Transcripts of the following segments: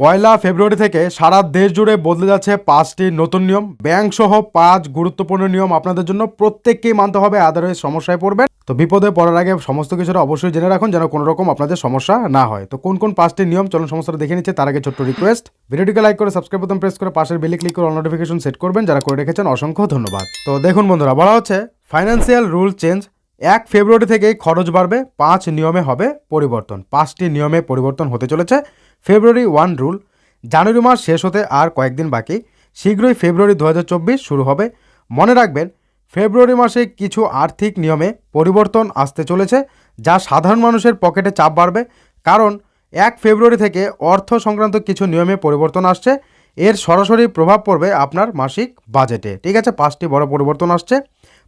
পয়লা ফেব্রুয়ারি থেকে সারা দেশ জুড়ে বদলে যাচ্ছে পাঁচটি নতুন নিয়ম। ব্যাংক সহ পাঁচ গুরুত্বপূর্ণ নিয়ম আপনাদের জন্য প্রত্যেককেই মানতে হবে। আদারওয়াইজ সমস্যায় পড়বেন। তো বিপদে পড়ার আগে সমস্ত কিছুটা অবশ্যই জেনে রাখুন যেন কোনো রকম আপনাদের সমস্যা না হয়। তো কোন কোন পাঁচটি নিয়ম? চলুন সমস্যাটা দেখে নিচ্ছে। তার আগে ছোট্ট রিকোয়েস্ট ভিডিওটিকে লাইক করে সাবস্ক্রাইব বোতাম প্রেস করে পাশের বেলে ক্লিক করে নোটিফিকেশন সেট করবেন। যারা করে রেখেছেন, অসংখ্য ধন্যবাদ। তো দেখুন বন্ধুরা, বলা হচ্ছে ফাইন্যান্সিয়াল রুল চেঞ্জ এক ফেব্রুয়ারি থেকেই খরচ বাড়বে, পাঁচ নিয়মে হবে পরিবর্তন। পাঁচটি নিয়মে পরিবর্তন হতে চলেছে। ফেব্রুয়ারি ওয়ান রুল, জানুয়ারি মাস শেষ হতে আর কয়েকদিন বাকি। শীঘ্রই ফেব্রুয়ারি দু হাজার চব্বিশ শুরু হবে। মনে রাখবেন, ফেব্রুয়ারি মাসে কিছু আর্থিক নিয়মে পরিবর্তন আসতে চলেছে, যা সাধারণ মানুষের পকেটে চাপ বাড়বে। কারণ, এক ফেব্রুয়ারি থেকে অর্থ সংক্রান্ত কিছু নিয়মে পরিবর্তন আসছে। এর সরাসরি প্রভাব পড়বে আপনার মাসিক বাজেটে। ঠিক আছে, পাঁচটি বড় পরিবর্তন আসছে।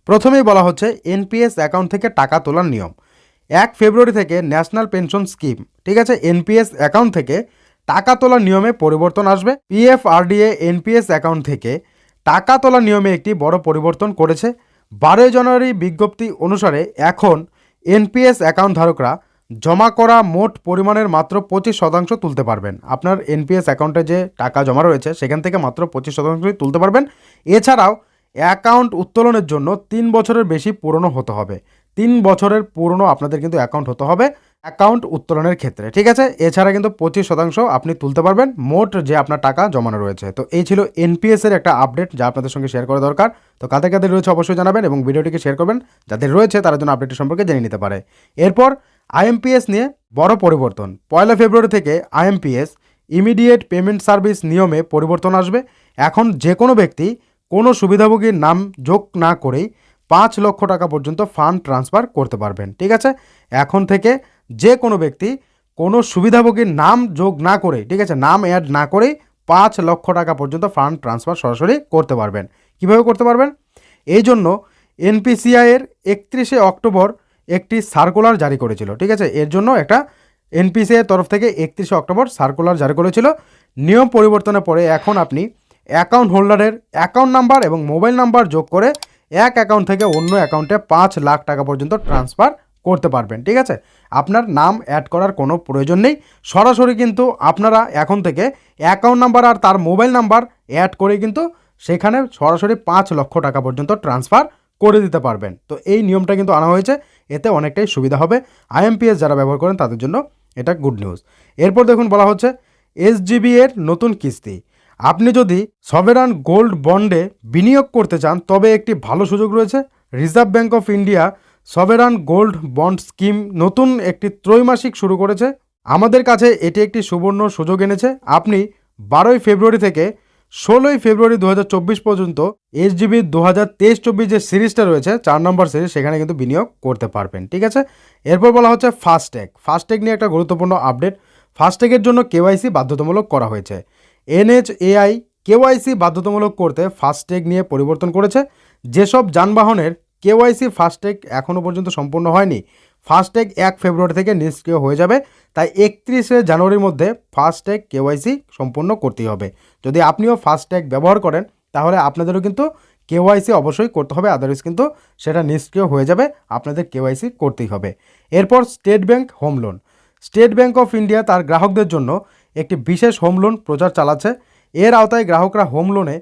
প্রথমেই বলা হচ্ছে, এনপিএস অ্যাকাউন্ট থেকে টাকা তোলার নিয়ম। এক ফেব্রুয়ারি থেকে ন্যাশনাল পেনশন স্কিম, ঠিক আছে? এনপিএস অ্যাকাউন্ট থেকে টাকা তোলার নিয়মে পরিবর্তন আসবে। পিএফ পিএফআরডিএ এনপিএস অ্যাকাউন্ট থেকে টাকা তোলার নিয়মে একটি বড় পরিবর্তন করেছে। বারোই জানুয়ারি বিজ্ঞপ্তি অনুসারে এখন এনপিএস অ্যাকাউন্ট ধারকরা জমা করা মোট পরিমাণের মাত্র পঁচিশ শতাংশ তুলতে পারবেন। আপনার এনপিএস অ্যাকাউন্টে যে টাকা জমা রয়েছে, সেখান থেকে মাত্র পঁচিশ শতাংশই তুলতে পারবেন। এছাড়াও অ্যাকাউন্ট উত্তোলনের জন্য তিন বছরের বেশি পুরনো হতে হবে। তিন বছরের পুরনো আপনাদের কিন্তু অ্যাকাউন্ট হতে হবে অ্যাকাউন্ট উত্তোলনের ক্ষেত্রে, ঠিক আছে? এছাড়া কিন্তু পঁচিশ শতাংশ আপনি তুলতে পারবেন মোট যে আপনার টাকা জমানো রয়েছে। তো এই ছিল এনপিএস এর একটা আপডেট যা আপনাদের সঙ্গে শেয়ার করা দরকার। তো কাদের কাদের রয়েছে অবশ্যই জানাবেন এবং ভিডিওটিকে শেয়ার করবেন। যাদের রয়েছে তারা যেন আপডেট সম্পর্কে জেনে নিতে পারে। এরপর আইএমপিএস নিয়ে বড় পরিবর্তন। পয়লা ফেব্রুয়ারি থেকে আইএমপিএস ইমিডিয়েট পেমেন্ট সার্ভিস নিয়মে পরিবর্তন আসবে। এখন যে কোনো ব্যক্তি কোনো সুবিধাভোগীর নাম যোগ না করেই পাঁচ লক্ষ টাকা পর্যন্ত ফান্ড ট্রান্সফার করতে পারবেন, ঠিক আছে? এখন থেকে যে কোনো ব্যক্তি কোনো সুবিধাভোগীর নাম যোগ না করে, ঠিক আছে, নাম অ্যাড না করেই পাঁচ লক্ষ টাকা পর্যন্ত ফান্ড ট্রান্সফার সরাসরি করতে পারবেন। কীভাবে করতে পারবেন? এই জন্য এনপিসিআইয়ের একত্রিশে অক্টোবর একটি সার্কুলার জারি করেছিল, ঠিক আছে? এর জন্য একটা এনপিসিআইয়ের তরফ থেকে একত্রিশে অক্টোবর সার্কুলার জারি করেছিল। নিয়ম পরিবর্তনের পরে এখন আপনি অ্যাকাউন্ট হোল্ডারের অ্যাকাউন্ট নাম্বার এবং মোবাইল নাম্বার যোগ করে এক অ্যাকাউন্ট থেকে অন্য অ্যাকাউন্টে পাঁচ লাখ টাকা পর্যন্ত ট্রান্সফার করতে পারবেন, ঠিক আছে? আপনার নাম অ্যাড করার কোনো প্রয়োজন নেই। সরাসরি কিন্তু আপনারা এখন থেকে অ্যাকাউন্ট নাম্বার আর তার মোবাইল নাম্বার অ্যাড করে কিন্তু সেখানে সরাসরি পাঁচ লক্ষ টাকা পর্যন্ত ট্রান্সফার করে দিতে পারবেন। তো এই নিয়মটা কিন্তু আনা হয়েছে। এতে অনেকটাই সুবিধা হবে। আইএমপিএস যারা ব্যবহার করেন তাদের জন্য এটা গুড নিউজ এরপর দেখুন বলা হচ্ছে এসজিবি এর নতুন কিস্তি। আপনি যদি সভেরান গোল্ড বন্ডে বিনিয়োগ করতে চান, তবে একটি ভালো সুযোগ রয়েছে। Reserve Bank of India sovereign gold bond scheme নতুন একটি ত্রৈমাসিক শুরু করেছে। আমাদের কাছে এটি একটি সুবর্ণ সুযোগ এনেছে। আপনি বারোই ফেব্রুয়ারি থেকে ষোলোই ফেব্রুয়ারি দু হাজার চব্বিশ পর্যন্ত এইচডিবি দু হাজার তেইশ চব্বিশ যে সিরিজটা রয়েছে। চার নম্বর সিরিজ, সেখানে কিন্তু বিনিয়োগ করতে পারবেন, ঠিক আছে? এরপর বলা হচ্ছে ফাস্ট্যাগ। ফাস্ট্যাগ নিয়ে একটা গুরুত্বপূর্ণ আপডেট। ফাস্ট্যাগের জন্য কেওয়াইসি বাধ্যতামূলক করা হয়েছে। এনএচএআই কেওয়াইসি বাধ্যতামূলক করতে ফাস্ট্যাগ নিয়ে পরিবর্তন করেছে। যেসব যানবাহনের কেওয়াইসি ফাস্ট্যাগ এখনও পর্যন্ত সম্পূর্ণ হয়নি। ফাস্ট্যাগ এক ফেব্রুয়ারি থেকে নিষ্ক্রিয় হয়ে যাবে। তাই একত্রিশে জানুয়ারির মধ্যে ফাস্ট্যাগ, কেওয়াইসি সম্পূর্ণ করতেই হবে। যদি আপনিও ফাস্ট্যাগ ব্যবহার করেন, তাহলে আপনাদেরও কিন্তু কেওয়াইসি অবশ্যই করতে হবে। আদারওয়াইজ কিন্তু সেটা নিষ্ক্রিয় হয়ে যাবে। আপনাদের কেওয়াইসি করতেই হবে। এরপর State Bank home loan. State Bank of India তার গ্রাহকদের জন্য একটি বিশেষ হোম লোন প্রচার চালাচ্ছে। এর আওতায় গ্রাহকরা হোম লোনে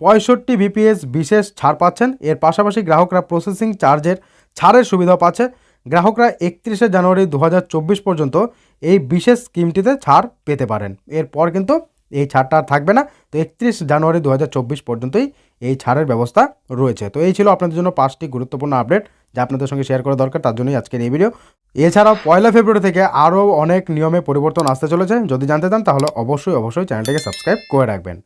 পঁয়ষট্টি বিপিএস বিশেষ ছাড় পাচ্ছেন। এর পাশাপাশি গ্রাহকরা প্রসেসিং চার্জের ছাড়ের সুবিধাও পাচ্ছে। গ্রাহকরা একত্রিশে জানুয়ারি দু হাজার চব্বিশ পর্যন্ত এই বিশেষ স্কিমটিতে ছাড় পেতে পারেন। এরপর কিন্তু এই ছাড়টা আর থাকবে না। তো একত্রিশ জানুয়ারি দু হাজার চব্বিশ পর্যন্তই এই ছাড়ের ব্যবস্থা রয়েছে। তো এই ছিল আপনাদের জন্য পাঁচটি গুরুত্বপূর্ণ আপডেট যা আপনাদের সঙ্গে শেয়ার করা দরকার, তার জন্যই আজকের এই ভিডিও এছাড়াও পয়লা ফেব্রুয়ারি থেকে আরও অনেক নিয়মে পরিবর্তন আসতে চলেছে। যদি জানতে চান তাহলে অবশ্যই অবশ্যই চ্যানেলটাকে সাবস্ক্রাইব করে রাখবেন।